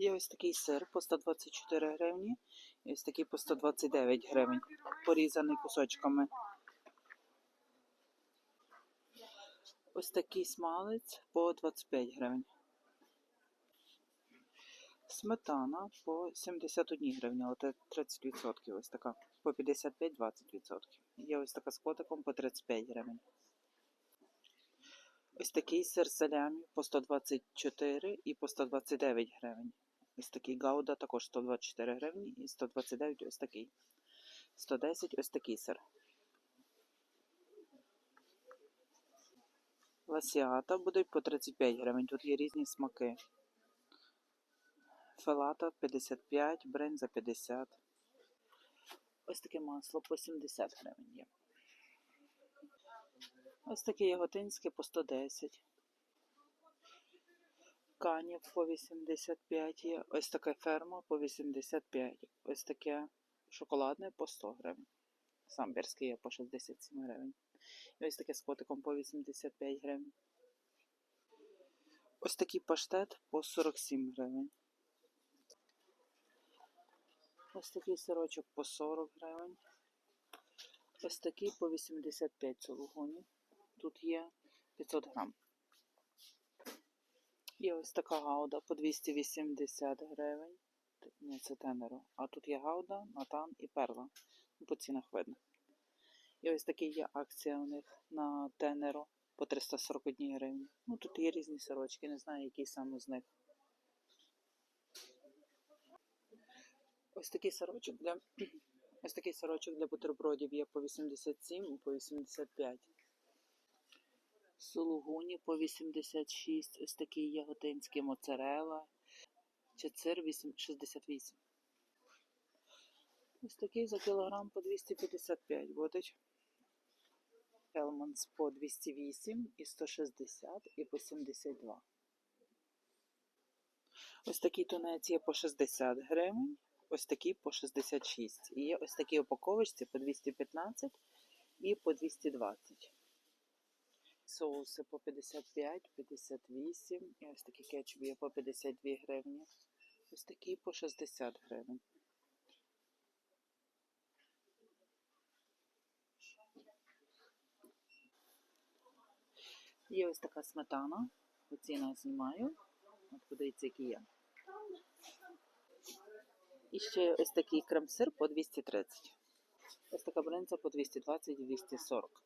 Є ось такий сир по 124 гривні, і ось такий по 129 гривень, порізаний кусочками. Ось такий смалець по 25 гривень. Сметана по 71 гривні, але це 30%. Ось така. По 55-20%. Є ось така з котиком по 35 гривень. Ось такий сир салямі по 124 і по 129 гривень. Ось такий гауда також 124 гривні і 129 ось такий. 110 ось такий сир. Ласіата будуть по 35 гривень. Тут є різні смаки. Фелата 55, бринза 50. Ось таке масло по 70 гривень є. Ось таке яготинське по 110. Канів по 85 є. Ось така ферма по 85. Ось таке шоколадне по 100 гривень. Самбірське є по 67 гривень. Ось таке з котиком по 85 гривень. Ось такий паштет по 47 гривень. Ось такий сирочок по 40 гривень. Ось такий по 85 сулугуні. Тут є 500 грам. Є ось така гауда по 280 гривень. Ні, це тенеру. А тут є гауда, натан і перла. Ну, По цінах видно. І ось такий є акція у них на тенеру по 341 гривні. Ну тут є різні сирочки, не знаю, який саме з них. Ось такий сирочок для ось такий сирочок для бутербродів є по 87 і по 85. Сулугуні по 86, ось такий яготинський моцарела. Чецир 8, 68. Ось такий за кілограм по 255 будуть. Елманс по 208 і 160 і по 72. Ось такий тунець є по 60 гривень, ось такий по 66. І є ось такі упаковочці по 215 і по 220. Соуси по 55, 58. І ось такий кетчуп є по 52 гривні. Ось такий по 60 гривень. Є ось така сметана. Ціна знімаю. От подивіться, які є. І ще ось такий крем-сир по 230. Ось така бринза по 220 і 240.